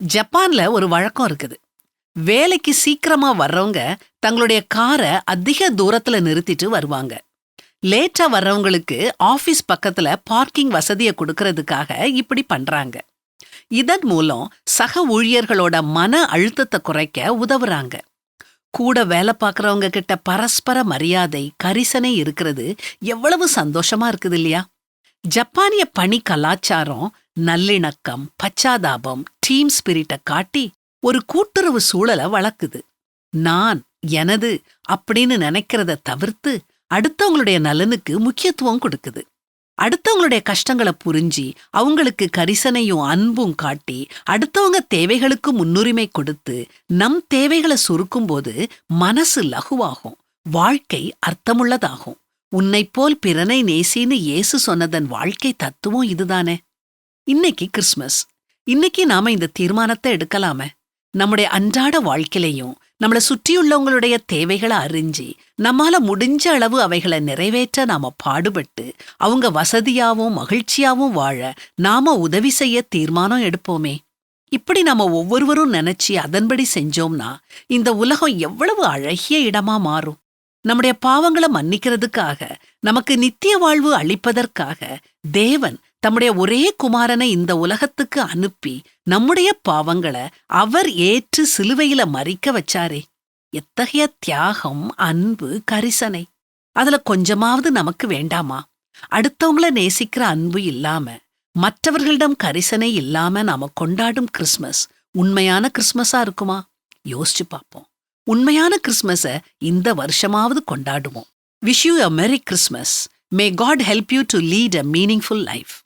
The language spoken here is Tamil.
ஜப்பான்ல ஒரு வழக்கம் இருக்குது. வேலைக்கு சீக்கிரமா வர்றவங்க தங்களுடைய காரை அதிக தூரத்துல நிறுத்திட்டு வருவாங்க. லேட்டா வர்றவங்களுக்கு ஆபீஸ் பக்கத்துல பார்க்கிங் வசதியை கொடுக்கறதுக்காக இப்படி பண்றாங்க. இதன் மூலம் சக ஊழியர்களோட மன அழுத்தத்தை குறைக்க உதவுறாங்க. கூட வேலை பார்க்கறவங்க கிட்ட பரஸ்பர மரியாதை கரிசனை இருக்கிறது எவ்வளவு சந்தோஷமா இருக்குது இல்லையா? ஜப்பானிய பணி கலாச்சாரம் நல்லிணக்கம் பச்சாதாபம் டீம் ஸ்பிரிட்டை காட்டி ஒரு கூட்டுறவு சூழலை வளர்க்குது. நான் எனது அப்படின்னு நினைக்கிறத தவிர்த்து அடுத்தவங்களுடைய நலனுக்கு முக்கியத்துவம் கொடுக்குது. அடுத்தவங்களுடைய கஷ்டங்களை புரிஞ்சு அவங்களுக்கு கரிசனையும் அன்பும் காட்டி அடுத்தவங்க தேவைகளுக்கு முன்னுரிமை கொடுத்து நம் தேவைகளை சுருக்கும்போது மனசு லகுவாகும் வாழ்க்கை அர்த்தமுள்ளதாகும். உன்னைப் போல் பிறனை நேசின்னு இயேசு சொன்னதன் வாழ்க்கை தத்துவம் இதுதானே? இன்னைக்கு கிறிஸ்மஸ். இன்னைக்கு நாம இந்த தீர்மானத்தை எடுக்கலாமே. நம்முடைய அன்றாட வாழ்க்கையிலையும் நம்மளை சுற்றியுள்ளவங்களுடைய தேவைகளை அறிஞ்சு நம்மால முடிஞ்ச அளவு அவைகளை நிறைவேற்ற நாம பாடுபட்டு அவங்க வசதியாவும் மகிழ்ச்சியாவும் வாழ நாம உதவி செய்ய தீர்மானம் எடுப்போமே. இப்படி நாம ஒவ்வொருவரும் நினைச்சு அதன்படி செஞ்சோம்னா இந்த உலகம் எவ்வளவு அழகிய இடமா மாறும். நம்முடைய பாவங்களை மன்னிக்கிறதுக்காக நமக்கு நித்திய வாழ்வு அளிப்பதற்காக தேவன் தம்முடைய ஒரே குமாரனை இந்த உலகத்துக்கு அனுப்பி நம்முடைய பாவங்களை அவர் ஏற்று சிலுவையில மறிக்க வச்சாரே. எத்தகைய தியாகம் அன்பு கரிசனை. அதுல கொஞ்சமாவது நமக்கு வேண்டாமா? அடுத்தவங்கள நேசிக்கிற அன்பு இல்லாம மற்றவர்களிடம் கரிசனை இல்லாம நாம கொண்டாடும் கிறிஸ்மஸ் உண்மையான கிறிஸ்மஸா இருக்குமா? யோசிச்சு பார்ப்போம். உண்மையான கிறிஸ்மஸ இந்த வருஷமாவது கொண்டாடுவோம். Wish you a merry Christmas. May God help you to lead a meaningful life.